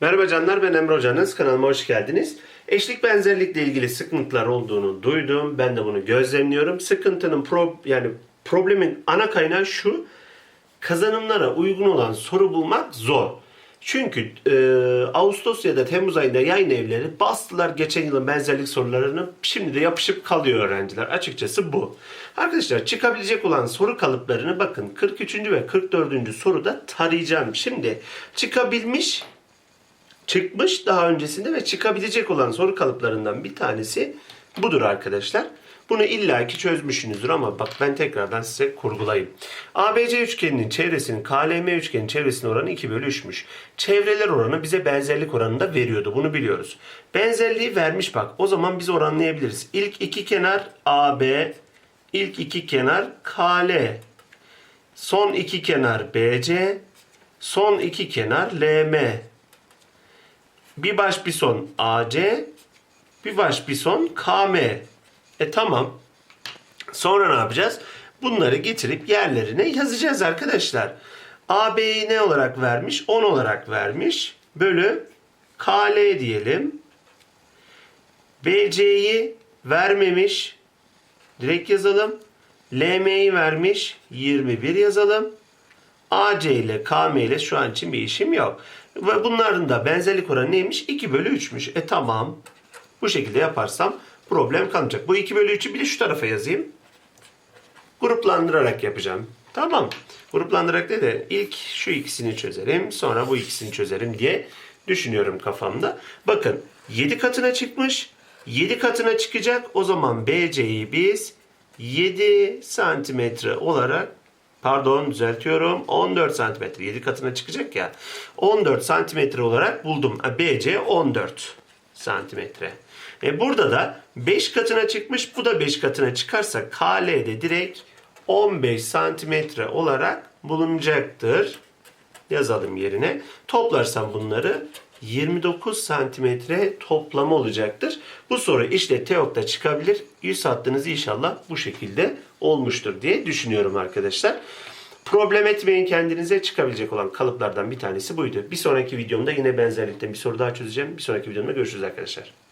Merhaba canlar ben Emre Hocanız. Kanalıma hoş geldiniz. Eşlik benzerlikle ilgili sıkıntılar olduğunu duydum. Ben de bunu gözlemliyorum. Sıkıntının pro, yani problemin ana kaynağı şu. Kazanımlara uygun olan soru bulmak zor. Çünkü e, Ağustos ya da Temmuz ayında yayın evleri bastılar geçen yılın benzerlik sorularını. Şimdi de yapışıp kalıyor öğrenciler. Açıkçası bu. Arkadaşlar çıkabilecek olan soru kalıplarını bakın 43. ve 44. soruda tarayacağım. Şimdi çıkabilmiş çıkmış daha öncesinde ve çıkabilecek olan soru kalıplarından bir tanesi budur arkadaşlar. Bunu illaki çözmüşsünüzdür ama bak ben tekrardan size kurgulayayım. ABC üçgeninin çevresinin KLM üçgeninin çevresinin oranı 2 bölü 3'müş. Çevreler oranı bize benzerlik oranını da veriyordu. Bunu biliyoruz. Benzerliği vermiş bak. O zaman biz oranlayabiliriz. İlk iki kenar AB, ilk iki kenar KL, son iki kenar BC, son iki kenar LM. Bir baş bir son AC, bir baş bir son KM. E tamam. Sonra ne yapacağız? Bunları getirip yerlerine yazacağız arkadaşlar. AB'yi ne olarak vermiş? 10 olarak vermiş. Bölü KL diyelim. BC'yi vermemiş. Direkt yazalım. LM'yi vermiş. 21 yazalım. AC ile KM ile şu an için bir işim yok. Ve bunların da benzerlik oranı neymiş? 2 bölü 3'müş. E tamam. Bu şekilde yaparsam problem kalmayacak. Bu 2 bölü 3'ü bir de şu tarafa yazayım. Gruplandırarak yapacağım. Tamam. Gruplandırarak ne de ilk şu ikisini çözerim. Sonra bu ikisini çözerim diye düşünüyorum kafamda. Bakın 7 katına çıkmış. 7 katına çıkacak. O zaman BC'yi biz 7 santimetre olarak pardon düzeltiyorum 14 santimetre 7 katına çıkacak ya 14 santimetre olarak buldum. BC 14 santimetre. E burada da 5 katına çıkmış bu da 5 katına çıkarsa KL'de direkt 15 santimetre olarak bulunacaktır. Yazalım yerine. Toplarsam bunları 29 santimetre toplamı olacaktır. Bu soru işte TEOK'ta çıkabilir. 100 hattınız inşallah bu şekilde olmuştur diye düşünüyorum arkadaşlar. Problem etmeyin kendinize çıkabilecek olan kalıplardan bir tanesi buydu. Bir sonraki videomda yine benzerlikten bir soru daha çözeceğim. Bir sonraki videomda görüşürüz arkadaşlar.